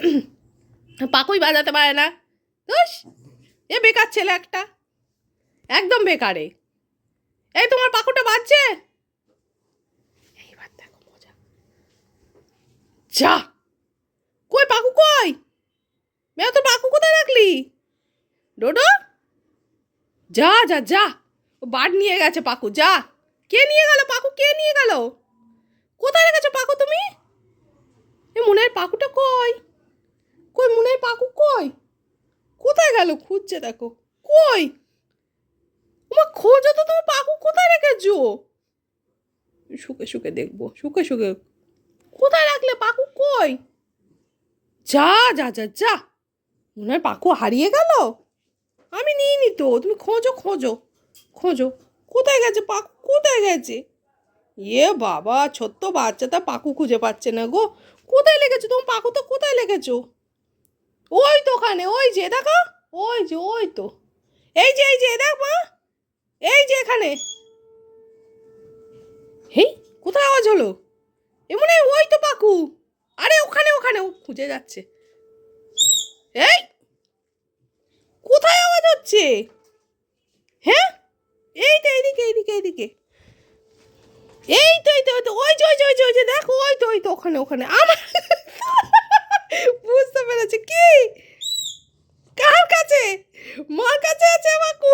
পাকুই বাজাতে পারে না। দোষ এ বেকার ছেলে একটা। একদম বেকারে। এই তোমার পাকুটা বাজছে? এইবার দেখো মজা। যা। কই পাকু কই? মেয়ে তোর পাকু কোথায় রাখলি? ডোডো? যা যা যা। ও বাড় নিয়ে গেছে পাকু, যা। কে নিয়ে গেল পাকু? কে নিয়ে গেল? কোথায় রেখেছো পাকু তুমি? এ মনের পাকুটা কই কই মনের পাকু কই কোথায় গেল খুঁজছে দেখো। কই? তোমার খোঁজো তো তোমার পাকু কোথায় রেখেছো? শুকে শুকে দেখব, শুকে শুকে। কোথায় রাখলে পাকু কই? যা যা যা যা। মনে হয় পাকু হারিয়ে গেল। আমি নিই নি তো, তুমি খোঁজো খোঁজো খোঁজো। কোথায় গেছে পাকু কোথায় গেছে? এ বাবা, ছোট্ট বাচ্চাটা পাকু খুঁজে পাচ্ছে না গো। কোথায় লেগেছো? তোমার পাকু তো কোথায় লেগেছো? ওই তো ওখানে ওই যে, দেখো? ওই যে, ওই তো। এই যে এই যে, দেখ মা, এই যে এখানে। হেই, কোথায় আওয়াজ হলো? এমন ওই তো পাকু। আরে ওখানে ওখানে, ও খুঁজে যাচ্ছে। এই, কোথায় আওয়াজ হচ্ছে? হ্যাঁ? এই তো, এইদিকে এইদিকে এইদিকে। এই তো এই তো ওই তো ওই যে ওই যে ওই যে, দেখো, ওই তো ওই তো, ওখানে ওখানে। আমার বুঝতে পেরেছি কি কার কাছে মার কাছে আছে বাকু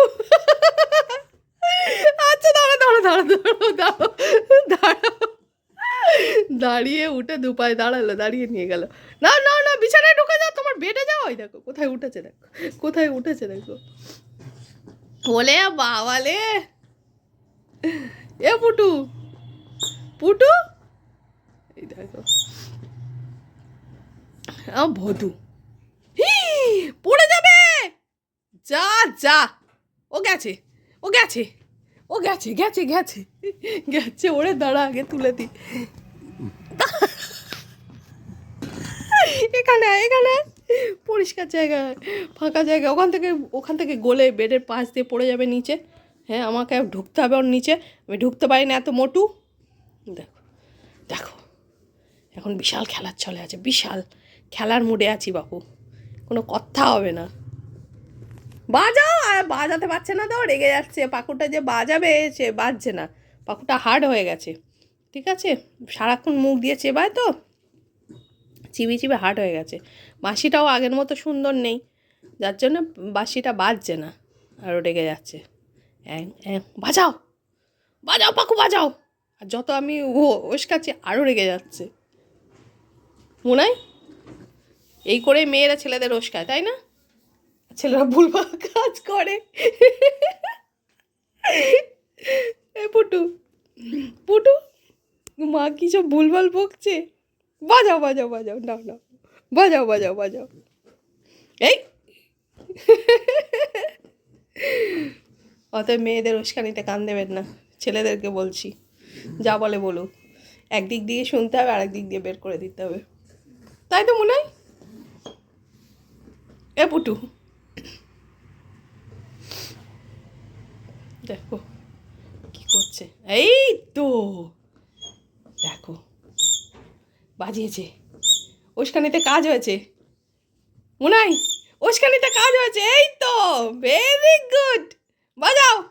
আচ্ছা দাঁড়া দাঁড়া দাঁড়া দাঁড়াও দাঁড়াও দাঁড়াও দাঁড়িয়ে উঠে দুপায়ে দাঁড়াল, দাঁড়িয়ে নিয়ে গেল। না না না, বিছানায় ঢুকে যাও, তোমার বেডে যাও ওই দেখো, কোথায় উঠেছে দেখো, কোথায় উঠেছে দেখো। বলে বাবালে এ পুটু পুটু। এই দেখো। আ, ভদু। পড়ে যাবে। যা যা। ও গেছে ও গেছে ও গেছে গেছে গেছে। গেছে, ওরে দাঁড়া, আগে তুলে দি। এখানে এখানে। পরিষ্কার জায়গা, ফাঁকা জায়গা। ওখান থেকে ওখান থেকে গলে বেডের পাশ দিয়ে পড়ে যাবে নিচে। হ্যাঁ আমাকে ঢুকতে হবে ওর নিচে। আমি ঢুকতে পারি না এত মোটু। দেখো দেখো। এখন বিশাল খেলার চলে আছে, বিশাল। খেলার মুডে আছি বাপু। কোনো কথা হবে না। বাজাও বাজাতে পারছে না তো, রেগে যাচ্ছে। পাকুটা যে বাজাবে, সে বাজছে না। পাকুটা হার্ড হয়ে গেছে। ঠিক আছে? সারাক্ষণ মুখ দিয়ে চেবায় তো। চিবি চিবি হার্ড হয়ে গেছে। বাঁশিটাও আগের মতো সুন্দর নেই, যার জন্য বাঁশিটা বাজছে না আরও রেগে যাচ্ছে। বাজাও বাজাও পাকু, বাজাও। আর যত আমি ও ওসকাচ্ছি আরও রেগে যাচ্ছে। মনে হয় এই করে মেয়েরা ছেলেদের ওসকায় তাই না? ছেলেরা ভুলভাল কাজ করে। পুটু পুটু, মা কি সব ভুলভাল বকছে? বাজাও বাজাও বাজাও, নাও নাও। বাজাও বাজাও বাজাও। এই। অতএব মেয়েদের উস্কানিতে কান দেবেন না। ছেলেদেরকে বলছি, যা বলে বলুক। একদিক দিয়ে শুনতে হবে, আরেক দিক দিয়ে বের করে দিতে হবে। তাই তো মনে হয়? এ পুটু। দেখো, কি করছে। এই তো। বাজিয়েছে। ওসখানিতে কাজ হয়েছে। মুনাই, ওসখানিতে কাজ হয়েছে। এই তো ভেরি গুড বাজাও।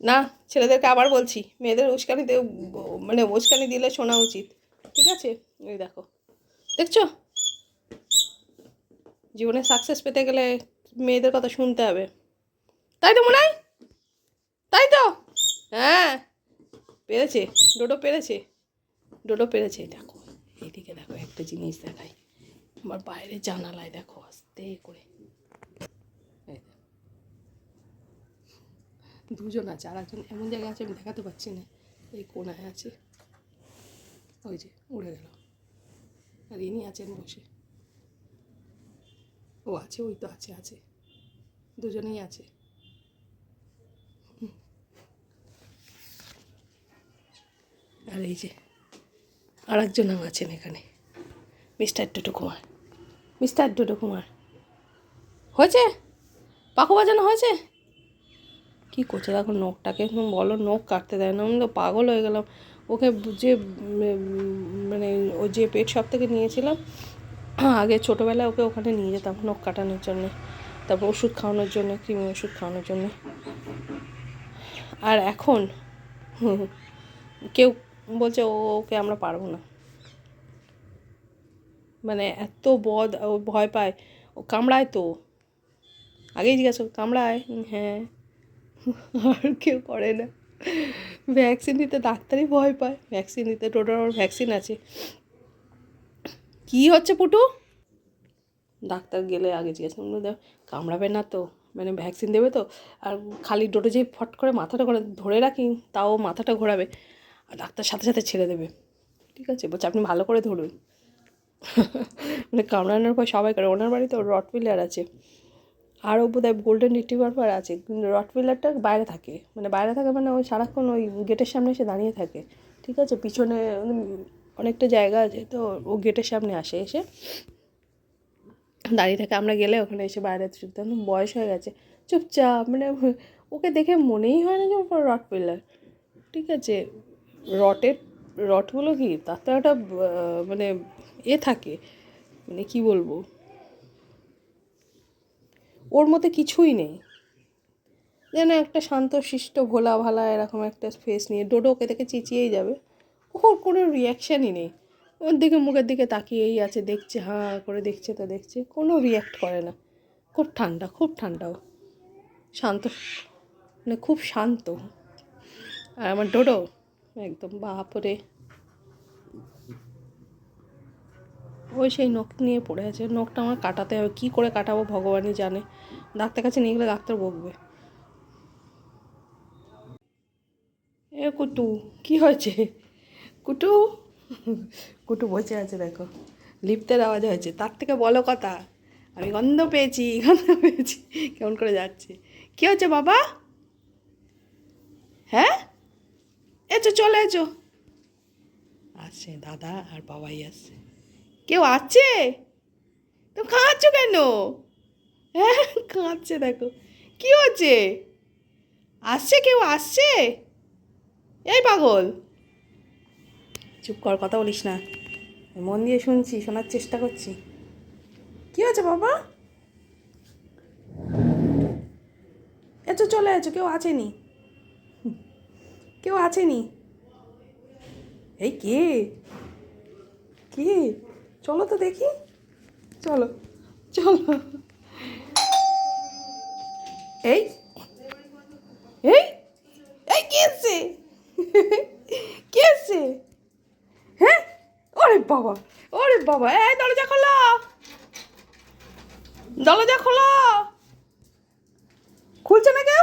না, ছেলেদেরকে আবার বলছি, মেয়েদের উস্কানিতে মানে উস্কানি দিলে শোনা উচিত। ঠিক আছে? এই দেখো। দেখছ? জীবনে সাকসেস পেতে গেলে মেয়েদের কথা শুনতে হবে। তাই তো মনে হয় তাই তো? হ্যাঁ। পেরেছে ডোডো পেরেছে। ডোডো পেরেছে দেখো। এইদিকে দেখো, একটা জিনিস দেখাই। আমার বাইরে জানালায় দেখো, আস্তে করে। দুজন আছে আর একজন এমন জায়গায় আছে, আমি দেখাতে পারছি না। এই কোনায় আছে। ওই যে, উড়ে গেল। আর ইনি আছেন বসে। ও আছে, ওই তো আছে আছে। দুজনেই আছে। আর এই যে আর নাম আছেন এখানে। মিস্টার টুটু কুমার। মিস্টার টুটু কুমার। হয়েছে? পাখো বাজানো হয়েছে? কী করছে? দেখো নখটাকে বলো, নখ কাটতে দেয় না। আমি তো পাগল হয়ে গেলাম। ওকে যে মানে ও যে পেট শপ থেকে নিয়েছিলাম, আগে ছোটোবেলায় ওকে ওখানে নিয়ে যেতাম নখ কাটানোর জন্যে, তারপর ওষুধ খাওয়ানোর জন্য কৃমি ওষুধ খাওয়ানোর জন্য। আর এখন কেউ বলছে ও ওকে আমরা পারব না। মানে এত বদ ও ভয় পায়। ও কামড়ায় তো। আগেই জিজ্ঞাসা কামড়ায়? হ্যাঁ। আর কেউ করে না। ভ্যাকসিন দিতে ডাক্তারই ভয় পায়। ভ্যাকসিন দিতে টোটাল ওর ভ্যাকসিন আছে। কি হচ্ছে পুটু? ডাক্তার গেলে আগে জিজ্ঞাসা "দেখ, কামড়াবে না তো মানে ভ্যাকসিন দেবে তো। আর খালি ডোটো যে ফট করে মাথাটা করে ধরে রাখি তাও মাথাটা ঘোরাবে। আর ডাক্তার সাথে সাথে ছেড়ে দেবে। ঠিক আছে, বলছে আপনি ভালো করে ধরুন। মানে কামড়ানোর পর সবাই করে, ওনার বাড়িতে রটভিলার আছে। আরও বোধ হয় গোল্ডেন রিট্রিভার আছে, কিন্তু রটভিলারটা বাইরে থাকে। মানে বাইরে থাকে মানে ওই সারাক্ষণ ওই গেটের সামনে এসে দাঁড়িয়ে থাকে। ঠিক আছে, পিছনে অনেকটা জায়গা আছে, তো ও গেটের সামনে আসে, এসে দাঁড়িয়ে থাকে। আমরা গেলে ওখানে এসে বাইরে চুপচাপ বয়স হয়ে গেছে। চুপচাপ মানে ওকে দেখে মনেই হয় না যে ও রট পিলার ঠিক আছে রটের রটগুলো কি? তার তো একটা মানে এ থাকে। মানে কি বলব? ওর মধ্যে কিছুই নেই। যেন একটা শান্ত, শিষ্ট, ভোলা ভালা এরকম একটা ফেস নিয়ে ডোডো ওকে দেখে চেঁচিয়েই যাবে। ওর কোনো রিয়াকশানই নেই। ওর দিকে, মুখের দিকে তাকিয়েই আছে, দেখছে, হাঁ, করে দেখছে, তো দেখছে। কোনো রিয়াক্ট করে না। খুব ঠান্ডা খুব ঠান্ডা ও। শান্ত মানে খুব শান্ত। আর আমার ডোডো? একদম, বাপরে। ওই সেই নখ নিয়ে পড়ে আছে। নখটা আমার কাটাতে হবে। কী করে কাটাবো ভগবানই জানে। ডাক্তার কাছে নিয়ে গেলে ডাক্তার বকবে। এ কুটু, কি হয়েছে? কুটু কুটু বসে আছে দেখো। লিফটের আওয়াজ হয়েছে। তার থেকে বলো কথা। আমি গন্ধ পেয়েছি গন্ধ পেয়েছি। কেমন করে যাচ্ছে? কি হচ্ছে বাবা? হ্যাঁ? এসো চলে এসো। আসছে দাদা আর বাবাই আসছে কেউ আছে? তো কাঁদছো কেন? হ্যাঁ কাঁদছে দেখো। কি হচ্ছে? আসছে কেউ? আসছে? এই পাগল। চুপ কর কথা বলিস না। মন দিয়ে শুনছি শোনার চেষ্টা করছি। কি হয়েছে বাবা? এতো চলে আছো কেউ আছেনি? কেউ আছেনি? এই কে? কে? চলো তো দেখি। চলো চলো। এই এই এই কে এসছে? কে হ্যাঁ? ওরে বাবা ওরে বাবা এই দরজা খোলো। দরজা খোলো। খুলছে না কেউ?